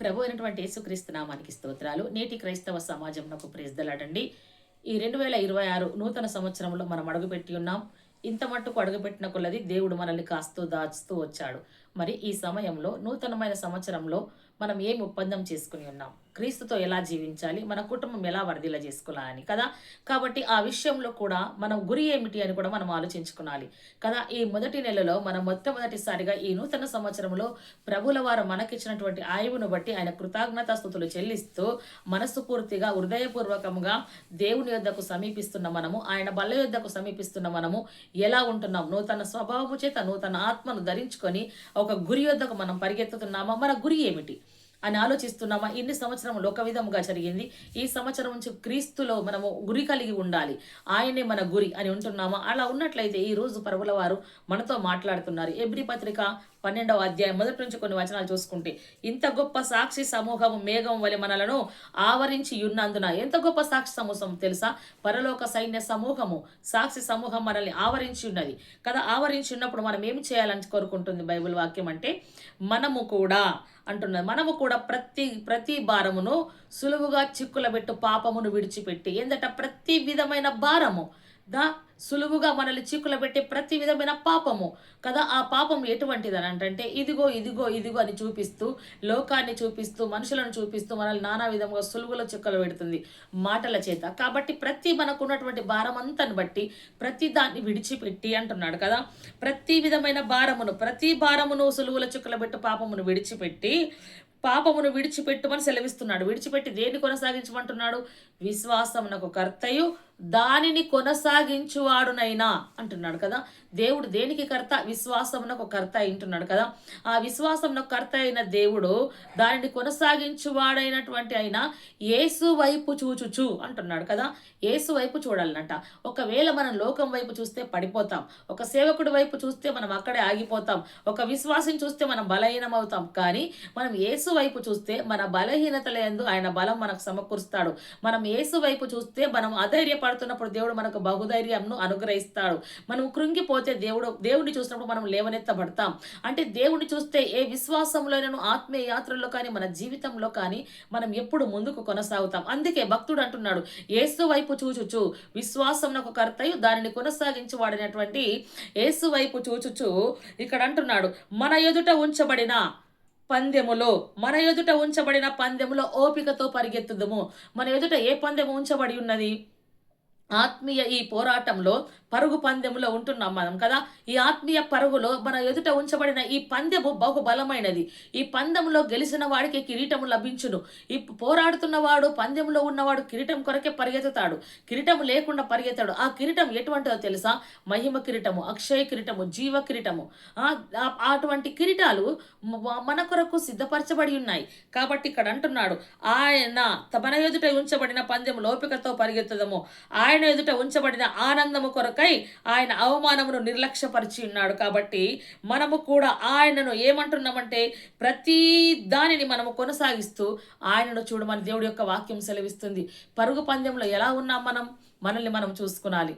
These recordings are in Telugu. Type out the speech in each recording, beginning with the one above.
ప్రభు అయినటువంటి యేసుక్రీస్తు నామానికి స్తోత్రాలు. నేటి క్రైస్తవ సమాజంలో ప్రేజ్దలాడండి ఈ రెండు వేల ఇరవై ఆరు నూతన సంవత్సరంలో మనం అడుగుపెట్టి ఉన్నాం. ఇంత మట్టుకు అడుగుపెట్టిన కొలది దేవుడు మనల్ని కాస్తూ దాచుతూ వచ్చాడు. మరి ఈ సమయంలో నూతనమైన సంవత్సరంలో మనం ఏం ఒప్పందం చేసుకుని ఉన్నాం? క్రీస్తుతో ఎలా జీవించాలి? మన కుటుంబం ఎలా వరదిలా చేసుకోవాలని కదా? కాబట్టి ఆ విషయంలో కూడా మనం గురి ఏమిటి అని కూడా మనం ఆలోచించుకోవాలి కదా? ఈ మొదటి నెలలో మనం మొట్టమొదటిసారిగా ఈ నూతన సంవత్సరంలో ప్రభుల వారు మనకిచ్చినటువంటి ఆయువును బట్టి ఆయన కృతజ్ఞతాస్థుతులు చెల్లిస్తూ మనస్సు పూర్తిగా హృదయపూర్వకంగా దేవుని యొద్దకు సమీపిస్తున్న మనము ఆయన బల్ల యొద్దకు సమీపిస్తున్న మనము ఎలా ఉంటున్నాం? నూతన స్వభావము చేత నూతన ఆత్మను ధరించుకొని ఒక గురి యొద్దకు మనం పరిగెత్తుతున్నామా? మన గురి ఏమిటి? అని ఆలోచిస్తున్నామా? ఇన్ని సంవత్సరములు ఒక విధముగా జరిగింది. ఈ సంవత్సరం నుంచి క్రీస్తులో మనము గురి కలిగి ఉండాలి. ఆయనే మన గురి అని ఉంటున్నామా? అలా ఉన్నట్లయితే ఈ రోజు పరుగుల వారు మనతో మాట్లాడుతున్నారు. ఎబ్రి పత్రిక పన్నెండవ అధ్యాయం మొదటి నుంచి కొన్ని వచనాలు చూసుకుంటే ఇంత గొప్ప సాక్షి సమూహం మేఘం వలె మనలను ఆవరించి ఉన్నందున ఎంత గొప్ప సాక్షి సమూహం తెలుసా? పరలోక సైన్య సమూహము సాక్షి సమూహం మనల్ని ఆవరించి ఉన్నది. కదా ఆవరించి ఉన్నప్పుడు మనం ఏం చేయాలని కోరుకుంటుంది బైబిల్ వాక్యం అంటే? మనము కూడా అంటున్నది. మనము కూడా ప్రతి ప్రతి భారమును సులువుగా చిక్కులబెట్టు పాపమును విడిచిపెట్టి ఎందుట ప్రతి విధమైన భారము దా సులువుగా మనల్ని చిక్కుల పెట్టే ప్రతి విధమైన పాపము. కదా ఆ పాపం ఎటువంటిది అని అంటే ఇదిగో ఇదిగో ఇదిగో అని చూపిస్తూ లోకాన్ని చూపిస్తూ మనుషులను చూపిస్తూ మనల్ని నానా విధంగా సులువులో చిక్కలు పెడుతుంది మాటల చేత. కాబట్టి ప్రతి మనకు ఉన్నటువంటి భారం అంతను బట్టి ప్రతి దాన్ని విడిచిపెట్టి అంటున్నాడు కదా. ప్రతి విధమైన భారమును ప్రతి భారమును సులువుల చిక్కల పెట్టు పాపమును విడిచిపెట్టి పాపమును విడిచిపెట్టుమని సెలవిస్తున్నాడు. విడిచిపెట్టి దేన్ని కొనసాగించమంటున్నాడు? విశ్వాసమునకు కర్తయు దానిని కొనసాగించువాడునైనా అంటున్నాడు కదా. దేవుడు దేనికి కర్త? విశ్వాసమునకు కర్త అంటున్నాడు కదా. ఆ విశ్వాసమునకు కర్త అయిన దేవుడు దానిని కొనసాగించువాడైనటువంటి అయినా యేసు వైపు చూచుచు అంటున్నాడు కదా. యేసు వైపు చూడాలన్నట. ఒకవేళ మనం లోకం వైపు చూస్తే పడిపోతాం. ఒక సేవకుడి వైపు చూస్తే మనం అక్కడే ఆగిపోతాం. ఒక విశ్వాసం చూస్తే మనం బలహీనం అవుతాం కానీ మనం యేసు వైపు చూస్తే మన బలహీనతలందు ఆయన బలం మనకు సమకూరుస్తాడు. మనం యేసు వైపు చూస్తే మనం పడుతున్నప్పుడు దేవుడు మనకు బహుధైర్యంను అనుగ్రహిస్తాడు. మనం కృంగిపోతే దేవుడు దేవుడిని చూసినప్పుడు మనం లేవనెత్తబడతాం. అంటే దేవుడిని చూస్తే ఏ విశ్వాసంలోనూ ఆత్మీయ యాత్రల్లో కానీ మన జీవితంలో కానీ మనం ఎప్పుడు ముందుకు కొనసాగుతాం. అందుకే భక్తుడు అంటున్నాడు యేసు వైపు చూచుచు ఒక కర్తయు దానిని కొనసాగించువాడినటువంటి యేసు వైపు చూచుచు. ఇక్కడ అంటున్నాడు మన ఎదుట ఉంచబడిన పందెములో మన ఎదుట ఉంచబడిన పందెములో ఓపికతో పరిగెత్తుదుము. మన ఎదుట ఏ పందెము ఉంచబడి ఉన్నది? ఆత్మీయ ఈ పోరాటంలో పరుగు పందెంలో ఉంటున్నాం మనం కదా? ఈ ఆత్మీయ పరుగులో మన ఎదుట ఉంచబడిన ఈ పందెము బహుబలమైనది. ఈ పందెంలో గెలిచిన వాడికి కిరీటము లభించును. ఈ పోరాడుతున్నవాడు పందెంలో ఉన్నవాడు కిరీటం కొరకే పరిగెత్తుతాడు. కిరీటం లేకుండా పరిగెత్తాడు. ఆ కిరీటం ఎటువంటిదో తెలుసా? మహిమ కిరీటము అక్షయ కిరీటము జీవ కిరీటము. అటువంటి కిరీటాలు మన కొరకు సిద్ధపరచబడి ఉన్నాయి. కాబట్టి ఇక్కడ అంటున్నాడు ఆయన మన ఎదుట ఉంచబడిన పందెము లోపికతో పరిగెత్తదము. ఆయన ఆయన ఎదుట ఉంచబడిన ఆనందము కొరకై ఆయన అవమానమును నిర్లక్ష్యపరిచి ఉన్నాడు కాబట్టి మనము కూడా ఆయనను ఏమంటున్నామంటే ప్రతి దానిని మనము కొనసాగిస్తూ ఆయనను చూడమని దేవుడి యొక్క వాక్యం సెలవిస్తుంది. పరుగు పందెంలో ఎలా ఉన్నాం మనం? మనల్ని మనం చూసుకోవాలి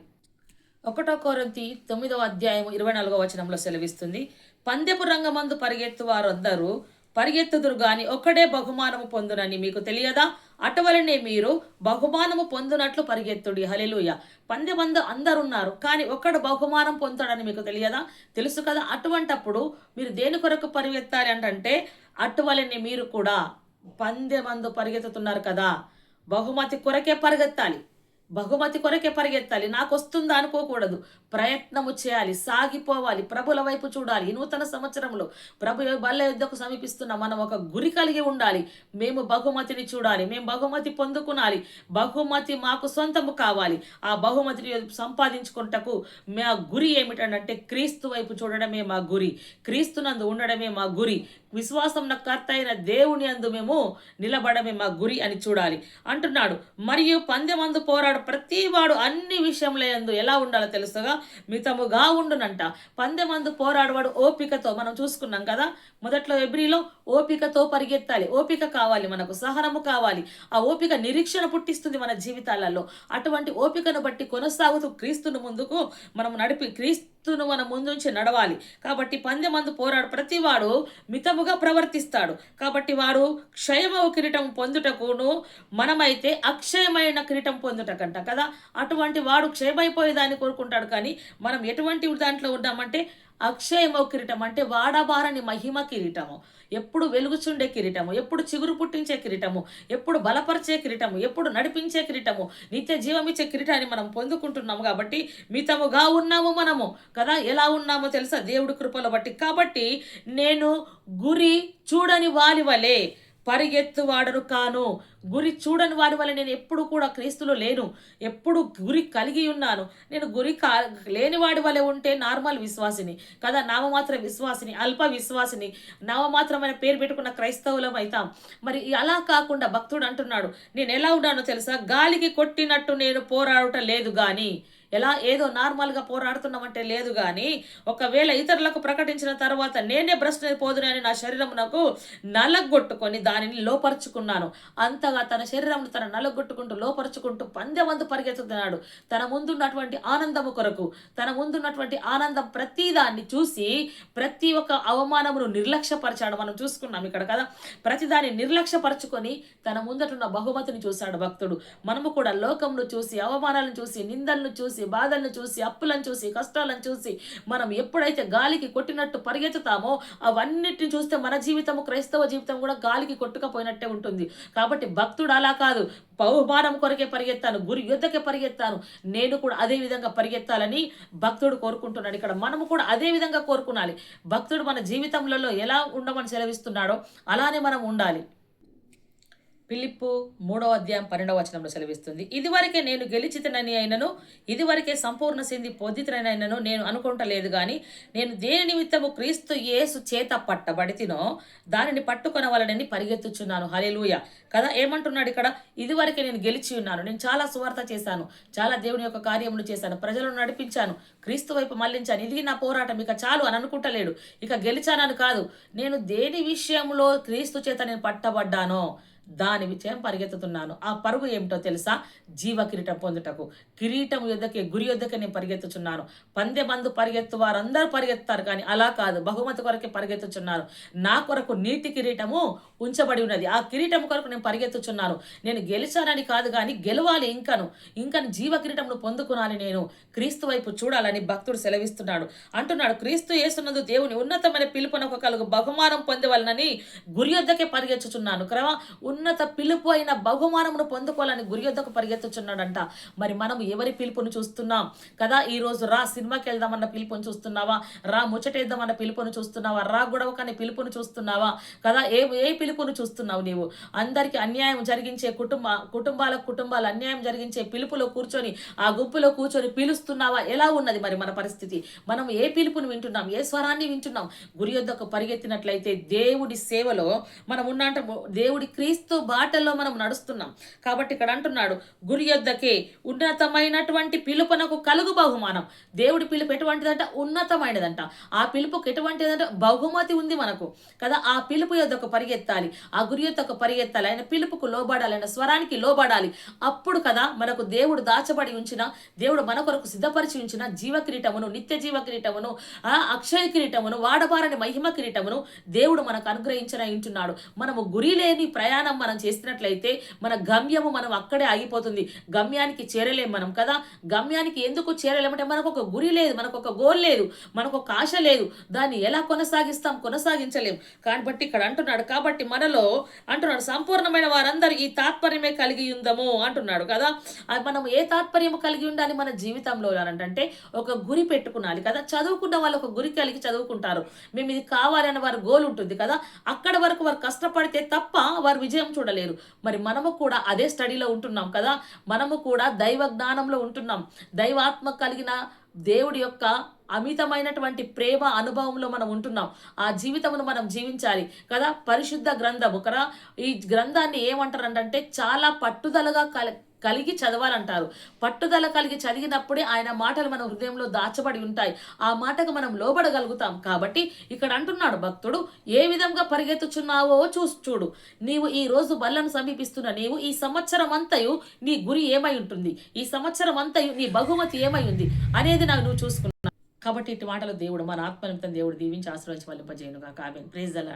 ఒకటో కోరింతి తొమ్మిదవ అధ్యాయం ఇరవై నాలుగో వచనంలో సెలవిస్తుంది. పందెపు రంగమందు పరిగెత్తు వారందరూ పరిగెత్తుదురు గాని ఒక్కడే బహుమానము పొందునని మీకు తెలియదా? అటువలనే మీరు బహుమానము పొందునట్లు పరిగెత్తుడి. హలెలుయ పందెమందు అందరున్నారు కానీ ఒక్కడు బహుమానం పొందుతాడని మీకు తెలియదా? తెలుసు కదా అటువంటప్పుడు మీరు దేని కొరకు పరిగెత్తాలి అంటే అటువలని మీరు కూడా పందెమందు పరిగెత్తుతున్నారు కదా. బహుమతి కొరకే పరిగెత్తాలి. బహుమతి కొరకే పరిగెత్తాలి. నాకు వస్తుందా అనుకోకూడదు. ప్రయత్నము చేయాలి. సాగిపోవాలి. ప్రభుల వైపు చూడాలి. ఈ నూతన సంవత్సరంలో ప్రభు బల్ల యుద్ధకు సమీపిస్తున్న మనం ఒక గురి కలిగి ఉండాలి. మేము బహుమతిని చూడాలి. మేము బహుమతి పొందుకునాలి. బహుమతి మాకు సొంతము కావాలి. ఆ బహుమతిని సంపాదించుకుంటకు మా గురి ఏమిటంటే క్రీస్తు వైపు చూడడమే మా గురి. క్రీస్తునందు ఉండడమే మా గురి. విశ్వాసం కర్త అయిన దేవుని అందు మేము నిలబడమే మా గురి అని చూడాలి. అంటున్నాడు మరియు పందెమందు పోరాడు ప్రతివాడు అన్ని విషయముల యందు ఎలా ఉండాలో తెలుసుగా మితముగా ఉండునంట. పందెమందు పోరాడువాడు ఓపికతో మనం చూసుకున్నాం కదా మొదట్లో ఎబ్రిలో ఓపికతో పరిగెత్తాలి. ఓపిక కావాలి మనకు సహనము కావాలి. ఆ ఓపిక నిరీక్షణ పుట్టిస్తుంది మన జీవితాలలో. అటువంటి ఓపికను బట్టి కొనసాగుతూ క్రీస్తును ముందుకు మనం నడిపి క్రీస్తు ఎత్తును మన ముందుంచి నడవాలి. కాబట్టి పందెమందు పోరాడు. ప్రతివాడు మితముగా ప్రవర్తిస్తాడు. కాబట్టి వాడు క్షయమవు కిరీటం పొందుటకును మనమైతే అక్షయమైన కిరీటం పొందుటకంట కదా. అటువంటి వాడు క్షయమైపోయేదాన్ని కోరుకుంటాడు. కానీ మనం ఎటువంటి దాంట్లో ఉన్నామంటే అక్షయమో కిరీటం అంటే వాడబారని మహిమ కిరీటము. ఎప్పుడు వెలుగుచుండే కిరీటము ఎప్పుడు చిగురు పుట్టించే కిరీటము ఎప్పుడు బలపరిచే కిరీటము ఎప్పుడు నడిపించే కిరీటము నిత్య జీవమిచ్చే కిరీటాన్ని మనం పొందుకుంటున్నాము కాబట్టి మితముగా ఉన్నాము మనము. కదా? ఎలా ఉన్నామో తెలుసా? దేవుడి కృపలో బట్టి. కాబట్టి నేను గురి చూడని వాలి పరిగెత్తువాడను పరిగెత్తు కాను. గురి చూడని వాడి వల్ల నేను ఎప్పుడు కూడా క్రీస్తులో లేను. ఎప్పుడు గురి కలిగి ఉన్నాను. నేను గురి కా లేని వాడి వల్ల ఉంటే నార్మల్ విశ్వాసిని. కదా నామమాత్ర విశ్వాసిని అల్ప విశ్వాసిని. నామమాత్రమైన పేరు పెట్టుకున్న క్రైస్తవులం అవుతాం మరి అలా కాకుండా భక్తుడు అంటున్నాడు నేను ఎలా ఉన్నానో తెలుసా? గాలికి కొట్టినట్టు నేను పోరాడుట లేదు కానీ ఎలా ఏదో నార్మల్గా పోరాడుతున్నామంటే లేదు కానీ ఒకవేళ ఇతరులకు ప్రకటించిన తర్వాత నేనే భ్రష్ట పోదునని నా శరీరం నాకు నలగొట్టుకొని దానిని లోపరుచుకున్నాను. అంతగా తన శరీరం తన నలగొట్టుకుంటూ లోపరుచుకుంటూ పందెమందు పరిగెత్తుతున్నాడు. తన ముందున్నటువంటి ఆనందము కొరకు తన ముందున్నటువంటి ఆనందం ప్రతిదాన్ని చూసి ప్రతి ఒక్క అవమానమును నిర్లక్ష్యపరచాడు. మనం చూసుకున్నాం ఇక్కడ కదా ప్రతిదాన్ని నిర్లక్ష్యపరచుకొని తన ముందటున్న బహుమతిని చూశాడు భక్తుడు. మనము కూడా లోకంను చూసి అవమానాలను చూసి నిందలను చూసి బాధలను చూసి అప్పులను చూసి కష్టాలను చూసి మనం ఎప్పుడైతే గాలికి కొట్టినట్టు పరిగెత్తుతామో అవన్నిటిని చూస్తే మన జీవితము క్రైస్తవ జీవితం కూడా గాలికి కొట్టుకపోయినట్టే ఉంటుంది. కాబట్టి భక్తుడు అలా కాదు. బహుమానం కొరకే పరిగెత్తాను గురి యుద్ధకే పరిగెత్తాను. నేను కూడా అదే విధంగా పరిగెత్తాలని భక్తుడు కోరుకుంటున్నాడు. ఇక్కడ మనము కూడా అదే విధంగా కోరుకునాలి. భక్తుడు మన జీవితంలో ఎలా ఉండమని సెలవిస్తున్నాడో అలానే మనం ఉండాలి. పిలిప్పు మూడవ అధ్యాయం పన్నెండవ వచనంలో సెలవిస్తుంది. ఇదివరకే నేను గెలిచితనని అయినను ఇదివరకే సంపూర్ణ సింధి పొందితనైనను నేను అనుకుంటలేదు కానీ నేను దేని నిమిత్తము క్రీస్తు యేసు చేత పట్టబడితినో దానిని పట్టుకొనవలనని పరిగెత్తుచున్నాను. హలేలుయ కదా ఏమంటున్నాడు ఇక్కడ? ఇదివరకే నేను గెలిచి ఉన్నాను నేను చాలా సువార్త చేశాను చాలా దేవుని యొక్క కార్యములు చేశాను ప్రజలను నడిపించాను క్రీస్తు వైపు మళ్ళించాను ఇది నా పోరాటం ఇక చాలు అని అనుకుంటలేడు ఇక గెలిచానని కాదు నేను దేని విషయంలో క్రీస్తు చేత నేను పట్టబడ్డానో దాని విషయం పరిగెత్తుతున్నాను. ఆ పరుగు ఏమిటో తెలుసా? జీవ కిరీటం పొందుటకు. కిరీటం యుద్ధకే గురి యుద్ధకే నేను పరిగెత్తుచున్నాను. పందెమందు పరిగెత్తు వారందరూ పరిగెత్తారు కానీ అలా కాదు. బహుమతి కొరకే పరిగెత్తుచున్నారు. నా కొరకు నీటి కిరీటము ఉంచబడి ఉన్నది. ఆ కిరీటం కొరకు నేను పరిగెత్తుచున్నాను. నేను గెలిచానని కాదు కానీ గెలవాలి ఇంకను. ఇంకను జీవ కిరీటంను పొందుకునాలి నేను. క్రీస్తు వైపు చూడాలని భక్తుడు సెలవిస్తున్నాడు. అంటున్నాడు క్రీస్తు యేసునందు దేవుని ఉన్నతమైన పిలుపునకు కలుగు బహుమానం పొందవలనని గురియొద్దకే పరిగెత్తుచున్నాను. క్రమ ఉన్నత పిలుపు అయిన బహుమానమును పొందుకోవాలని గురి యొద్దకు పరిగెత్తుచున్నాడంట. మరి మనం ఎవరి పిలుపును చూస్తున్నాం? కదా ఈ రోజు రా సినిమాకి వెళ్దామన్న పిలుపును చూస్తున్నావా? రా ముచ్చటేద్దామన్న పిలుపును చూస్తున్నావా? రా గొడవకనే పిలుపును చూస్తున్నావా? కదా ఏ ఏ పిలుపును చూస్తున్నావు నీవు? అందరికీ అన్యాయం జరిగించే కుటుంబ కుటుంబాలకు కుటుంబాలు అన్యాయం జరిగించే పిలుపులో కూర్చొని ఆ గుంపులో కూర్చొని పిలుస్తున్నావా? ఎలా ఉన్నది మరి మన పరిస్థితి? మనం ఏ పిలుపును వింటున్నాం? ఏ స్వరాన్ని వింటున్నాం? గురి యొద్దకు పరిగెత్తినట్లయితే దేవుడి సేవలో మనం ఉన్నంట దేవుడి క్రీస్తు బాటల్లో మనం నడుస్తున్నాం. కాబట్టి ఇక్కడ అంటున్నాడు గురి యొద్దకే ఉన్నతమైనటువంటి పిలుపునకు కలుగు బహుమానం. దేవుడి పిలుపు ఎటువంటిదంట? ఉన్నతమైనదంట. ఆ పిలుపుకి ఎటువంటిదంటే? బహుమతి ఉంది మనకు. కదా ఆ పిలుపు యొద్దకు పరిగెత్తాలి. ఆ గురి యొద్దకు పరిగెత్తాలి. ఆయన పిలుపుకు లోబడాలి. ఆయన స్వరానికి లోబడాలి. అప్పుడు కదా మనకు దేవుడు దాచబడి ఉంచిన దేవుడు మన కొరకు సిద్ధపరిచి ఉంచిన జీవ కిరీటమును నిత్య జీవ కిరీటమును ఆ అక్షయ కిరీటమును వాడబారని మహిమ కిరీటమును దేవుడు మనకు అనుగ్రహించిన ఇంటున్నాడు. మనము గురి లేని ప్రయాణం మనం చేసినట్లయితే మన గమ్యము మనం అక్కడే ఆగిపోతుంది. గమ్యానికి చేరలేము మనం కదా? గమ్యానికి ఎందుకు చేరలేమంటే మనకు ఒక గురి లేదు మనకు ఒక గోల్ లేదు మనకు ఒక ఆశ లేదు. దాన్ని ఎలా కొనసాగిస్తాం? కొనసాగించలేం. కాబట్టి ఇక్కడ అంటున్నాడు కాబట్టి మనలో అంటున్నాడు సంపూర్ణమైన వారందరూ ఈ తాత్పర్యమే కలిగి ఉందము అంటున్నాడు కదా? అది మనం ఏ తాత్పర్యం కలిగి ఉండాలి మన జీవితంలో అంటే ఒక గురి పెట్టుకున్నాలి కదా? చదువుకున్న వాళ్ళు ఒక గురి కలిగి చదువుకుంటారు. మేము ఇది కావాలని వారి గోల్ ఉంటుంది కదా? అక్కడ వరకు వారు కష్టపడితే తప్ప వారు విజయం చూడలేరు. మరి మనము కూడా అదే స్టడీలో ఉంటున్నాం కదా? మనము కూడా దైవ జ్ఞానంలో ఉంటున్నాం. దైవాత్మ కలిగిన దేవుడి యొక్క అమితమైనటువంటి ప్రేమ అనుభవంలో మనం ఉంటున్నాం. ఆ జీవితమును మనం జీవించాలి కదా? పరిశుద్ధ గ్రంథము కదా? ఈ గ్రంథాన్ని ఏమంటారంటే చాలా పట్టుదలగా కల కలిగి చదవాలంటారు. పట్టుదల కలిగి చదివినప్పుడే ఆయన మాటలు మన హృదయంలో దాచబడి ఉంటాయి. ఆ మాటకు మనం లోబడగలుగుతాం. కాబట్టి ఇక్కడ అంటున్నాడు భక్తుడు ఏ విధంగా పరిగెత్తుచున్నావో చూసి చూడు. నీవు ఈ రోజు బల్లను సమీపిస్తున్న నీవు ఈ సంవత్సరం అంతయు నీ గురి ఏమై ఉంటుంది? ఈ సంవత్సరం అంతయు నీ బహుమతి ఏమై ఉంది? అనేది నాకు నువ్వు చూసుకున్నా కాబట్టి ఇటు మాటలు దేవుడు మన ఆత్మనిమిత్తం దేవుడు దీవించి ఆశ్రయించి వల్లింపజేయనుగా కావ్యం ప్రేజ్ అలా